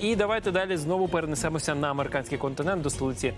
І давайте далі знову перенесемося на американський континент до столиці.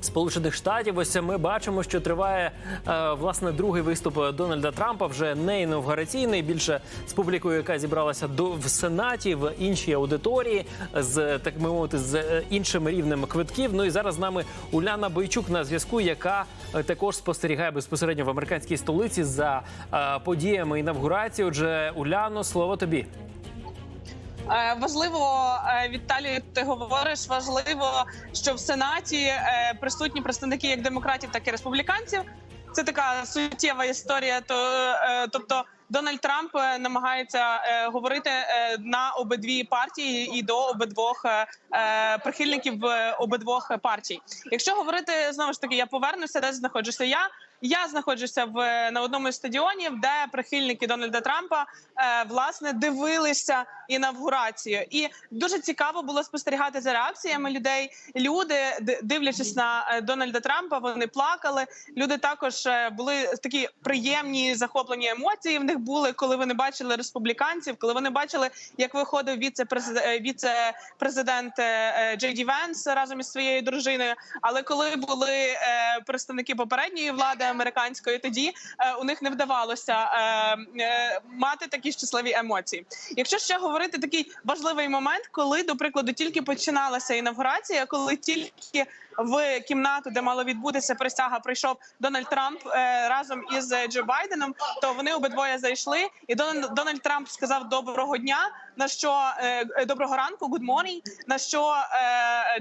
Сполучених Штатів, ось ми бачимо, що триває е, власне другий виступ Дональда Трампа, вже не інавгураційний, більше з публікою, яка зібралася до в сенаті в іншій аудиторії, з так би мовити, з е, іншим рівнем квитків. Ну і зараз з нами Уляна Бойчук на зв'язку, яка е, також спостерігає безпосередньо в американській столиці за подіями інавгурації. Отже, Уляно, слово тобі. Е, Важливо, е, Віталію, ти говориш. Важливо, що в сенаті е, присутні представники як демократів, так і республіканців. Це така суттєва історія. То тобто Дональд Трамп намагається говорити на обидві партії і до обидвох прихильників обидвох партій. Якщо говорити знову ж таки, я повернуся, де знаходжуся я. Я знаходжуся в на одному із стадіонів, де прихильники Дональда Трампа е, власне дивилися інавгурацію, і дуже цікаво було спостерігати за реакціями людей. Люди, дивлячись на е, Дональда Трампа, вони плакали. Люди також е, були такі приємні захоплені емоції. В них були, коли вони бачили республіканців, коли вони бачили, як виходив віце-президент, е, Джей Ді Венс разом із своєю дружиною. Але коли були е, представники попередньої влади американської, тоді е, у них не вдавалося е, е, мати такі щасливі емоції. Якщо ще говорити такий важливий момент, коли до прикладу тільки починалася інавгурація, коли тільки в кімнату, де мало відбутися присяга, прийшов Дональд Трамп разом із Джо Байденом, то вони обидвоє зайшли, і Дональд, Трамп сказав доброго дня. На що доброго ранку, good morning, На що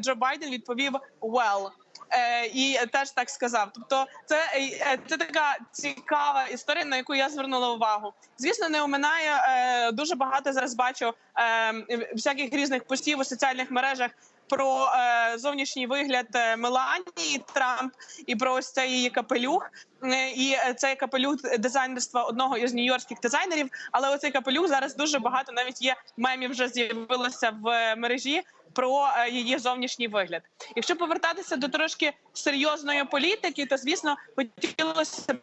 Джо Байден відповів well. Е, і теж так сказав. Тобто, це, е, це така цікава історія, на яку я звернула увагу. Звісно, не оминає е, дуже багато зараз бачу е, всяких різних постів у соціальних мережах. Про е, зовнішній вигляд е, Меланії Трамп і про ось цей її капелюх. Е, І цей капелюх дизайнерства одного із нью-йоркських дизайнерів. Але оцей капелюх зараз дуже багато навіть є мемів вже з'явилося в мережі про її зовнішній вигляд. Якщо повертатися до трошки серйозної політики, то звісно хотілося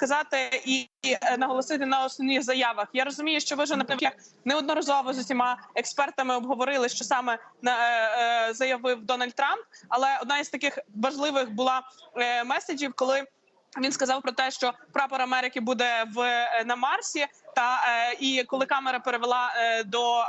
сказати і е, наголосити на основних заявах. Я розумію, що ви вже напевно неодноразово з усіма експертами обговорили, що саме на, е, е, заявив Дональд Трамп. Але одна із таких важливих була меседжів, коли. Він сказав про те, що прапор Америки буде в на Марсі. Та і коли камера перевела до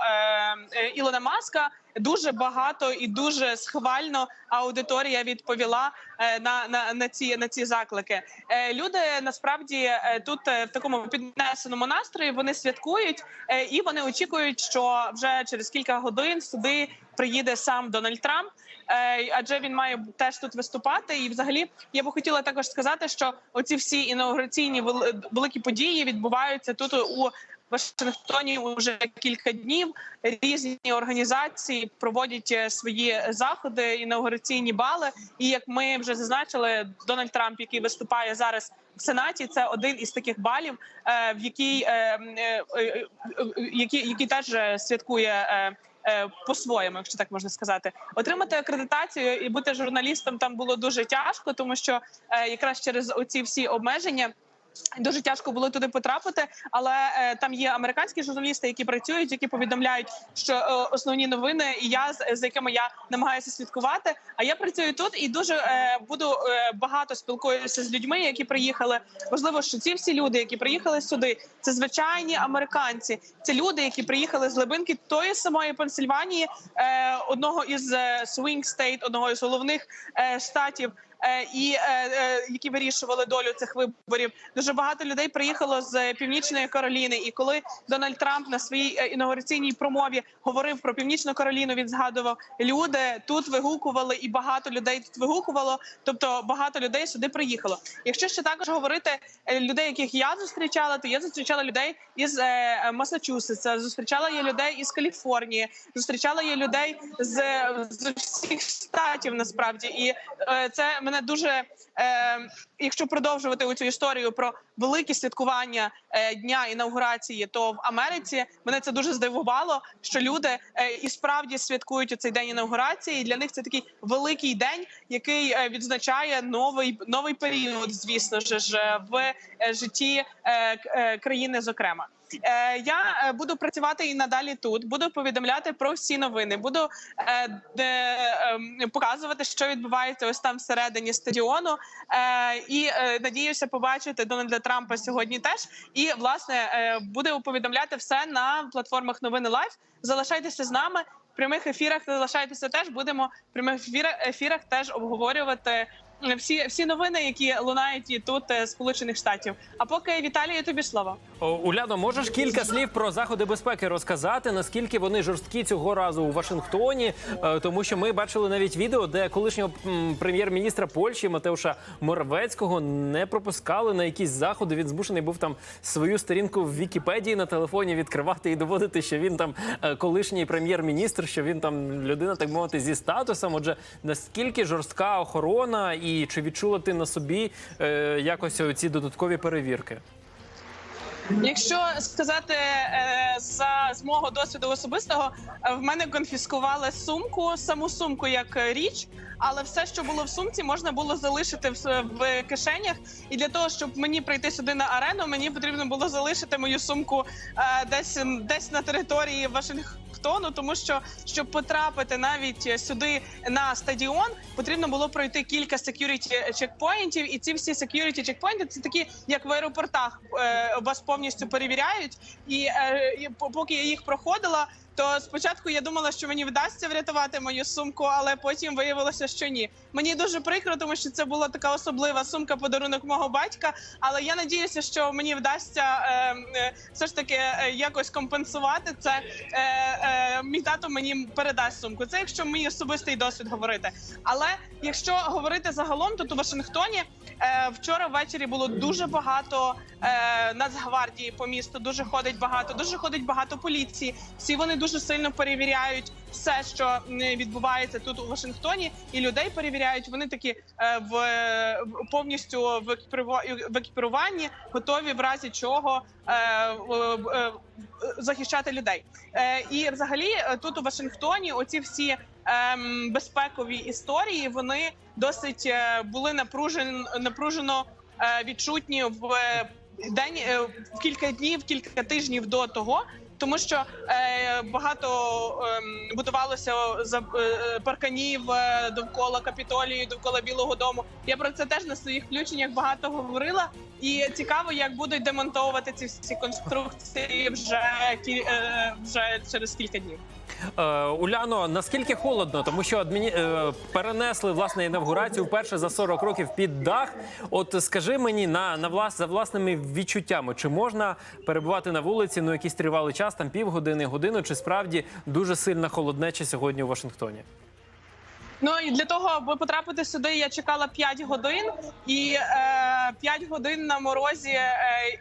Ілона Маска, дуже багато і дуже схвально аудиторія відповіла е, на, на, на ці на ці заклики. Е, люди насправді е, тут в такому піднесеному настрої вони святкують і вони очікують, що вже через кілька годин сюди приїде сам Дональд Трамп. Адже він має теж тут виступати. І, взагалі, я би хотіла також сказати, що оці всі інаугураційні вели- великі події відбуваються тут у Вашингтоні уже кілька днів. Різні організації проводять е, свої заходи, інаугураційні бали. І як ми вже зазначили, Дональд Трамп, який виступає зараз в Сенаті, це один із таких балів, е, в який, е, який, теж святкує. По-своєму, якщо так можна сказати, отримати акредитацію і бути журналістом там було дуже тяжко, тому що якраз через оці всі обмеження. Дуже тяжко було туди потрапити, але е, там є американські журналісти, які працюють, які повідомляють, що е, основні новини, і я з, з якими я намагаюся слідкувати. А я працюю тут і дуже е, буду е, багато спілкуюся з людьми, які приїхали. Важливо, що ці всі люди, які приїхали сюди, це звичайні американці. Це люди, які приїхали з глибинки тої самої Пенсильванії, е, одного із е, swing state, одного із головних е, штатів і е, е, які вирішували долю цих виборів. Дуже багато людей приїхало з північної Кароліни. І коли Дональд Трамп на своїй е, інаугураційній промові говорив про північну Кароліну, він згадував люди тут вигукували, і багато людей тут вигукувало. Тобто багато людей сюди приїхало. Якщо ще також говорити е, людей, яких я зустрічала, то я зустрічала людей із е, Масачусетса, зустрічала я людей із Каліфорнії, зустрічала я людей з, з всіх штатів насправді, і е, це мене дуже. Е, якщо продовжувати цю історію про великі святкування е, дня інаугурації, то в Америці мене це дуже здивувало, що люди е, і справді святкують у цей день інаугурації. І для них це такий великий день, який е, відзначає новий новий період, звісно ж, в житті країни, зокрема. Я буду працювати і надалі тут. Буду повідомляти про всі новини. Буду де, ем, показувати, що відбувається ось там всередині стадіону. І надіюся побачити Дональда Трампа сьогодні теж. І власне буде буду повідомляти все на платформах новини Лайф. Залишайтеся з нами. В прямих ефірах залишайтеся теж. Будемо в прямих ефірах теж обговорювати всі, всі новини, які лунають і тут е, Сполучених Штатів. А поки Віталію, тобі слово. Уляно, можеш кілька слів про заходи безпеки розказати? Наскільки вони жорсткі цього разу у Вашингтоні? Е, Тому що ми бачили навіть відео, де колишнього прем'єр-міністра Польщі Матеуша Моравецького не пропускали на якісь заходи. Він змушений був там свою сторінку в Вікіпедії на телефоні відкривати і доводити, що він там е, колишній прем'єр-міністр, що він там людина, так мовити, зі статусом. Отже, наскільки жорстка охорона, і чи відчула ти на собі е, якось ці додаткові перевірки? Якщо сказати е, за з мого досвіду особистого, в мене конфіскували сумку, саму сумку як річ, але все, що було в сумці, можна було залишити в, кишенях. І для того, щоб мені прийти сюди на арену, мені потрібно було залишити мою сумку е, десь десь на території Вашингтону, тому що щоб потрапити навіть сюди на стадіон, потрібно було пройти кілька security чекпоінтів, і ці всі security чекпоінти це такі, як в аеропортах, е, вас повністю перевіряють. І, е, поки я їх проходила. То спочатку я думала, що мені вдасться врятувати мою сумку, але потім виявилося, що ні. Мені дуже прикро, тому що це була така особлива сумка, подарунок мого батька. Але я надіюся, що мені вдасться е, е, все ж таки е, якось компенсувати це. Е, е, мій тато мені передасть сумку. Це якщо мій особистий досвід говорити. Але якщо говорити загалом, то у Вашингтоні е, вчора ввечері було дуже багато е, нацгвардії по місту. Дуже ходить багато, дуже ходить багато поліції. Всі вони дуже сильно перевіряють все, що відбувається тут у Вашингтоні, і людей перевіряють. Вони такі е, в повністю в екіпірува- в екіпіруванні, готові в разі чого е, е, захищати людей. І взагалі тут у Вашингтоні оці всі ем, безпекові історії вони досить були напружен, напружено е, відчутні в день в кілька днів, кілька тижнів до того. Тому що е, багато е, будувалося за е, парканів е, довкола капітолію, довкола Білого Дому. Я про це теж на своїх включеннях багато говорила. І цікаво, як будуть демонтовувати ці всі конструкції вже е, вже через кілька днів. Е, Уляно, наскільки холодно, тому що адміні... е, перенесли власне інавгурацію вперше за 40 років під дах. От скажи мені на, на влас... за власними відчуттями, чи можна перебувати на вулиці ну якийсь тривалий час, там півгодини, годину, чи справді дуже сильна холоднеча сьогодні у Вашингтоні? Ну і для того, аби потрапити сюди, я чекала 5 годин, і е, 5 годин на морозі. Е,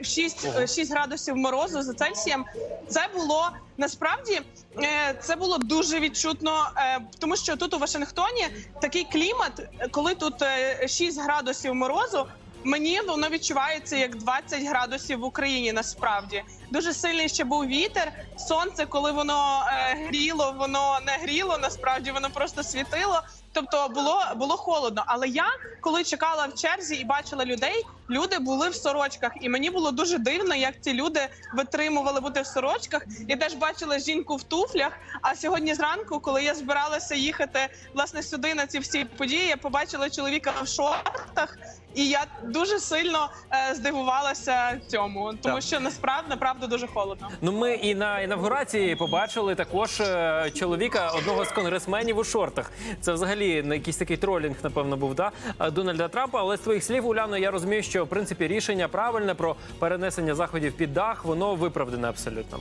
6, 6 градусів морозу за Цельсієм. Це було насправді е, це було дуже відчутно, е, тому що тут у Вашингтоні такий клімат, коли тут е, 6 градусів морозу. Мені воно відчувається як 20 градусів в Україні. Насправді дуже сильний ще був вітер. Сонце, коли воно е, гріло, воно не гріло. Насправді воно просто світило. Тобто було було холодно. Але я коли чекала в черзі і бачила людей, люди були в сорочках, і мені було дуже дивно, як ці люди витримували бути в сорочках. Я теж бачила жінку в туфлях. А сьогодні зранку, коли я збиралася їхати власне сюди на ці всі події, я побачила чоловіка в шортах. І я дуже сильно е, здивувалася цьому, тому Так. що насправді направду дуже холодно. Ну, ми і на інавгурації побачили також е, чоловіка одного з конгресменів у шортах. Це взагалі не якийсь такий тролінг, напевно, був да е, Дональда Трампа. Але з твоїх слів, Уляно, я розумію, що в принципі рішення правильне про перенесення заходів під дах, воно виправдане абсолютно.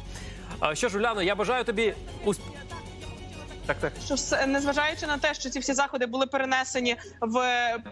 Що ж, Уляно, я бажаю тобі усп... Так, так. що все- незважаючи на те, що ці всі заходи були перенесені в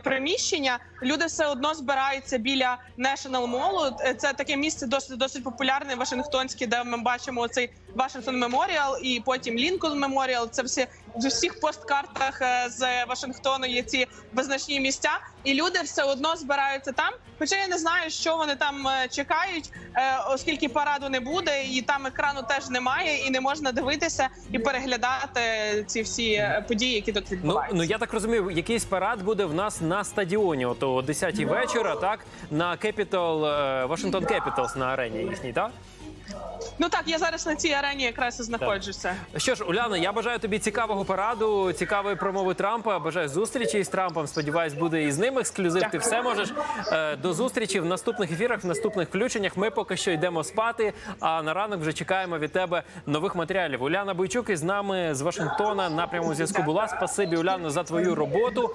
приміщення, люди все одно збираються біля National Mall. Це таке місце досить досить популярне, Вашингтонське, де ми бачимо цей Вашингтон Меморіал і потім Лінкольн Меморіал. Це всі в усіх посткартах е, з Вашингтону є ці визначні місця, і люди все одно збираються там. Хоча я не знаю, що вони там е, чекають, е, оскільки параду не буде, і там екрану теж немає, і не можна дивитися і переглядати ці всі події, які тут Ну, відбуваються. ну я так розумію, якийсь парад буде в нас на стадіоні. От о 10 вечора, так на Capital, е, Washington Capitals на арені їхній, так? Ну так, я зараз на цій арені якраз і знаходжуся. Що ж, Уляна, я бажаю тобі цікавого параду, цікавої промови Трампа. Бажаю зустрічі з Трампом. Сподіваюсь, буде і з ним ексклюзив. Ти все можеш. Е, До зустрічі в наступних ефірах, в наступних включеннях. Ми поки що йдемо спати. А на ранок вже чекаємо від тебе нових матеріалів. Уляна Бойчук із нами з Вашингтона на прямому зв'язку була. Спасибі, Уляно, за твою роботу.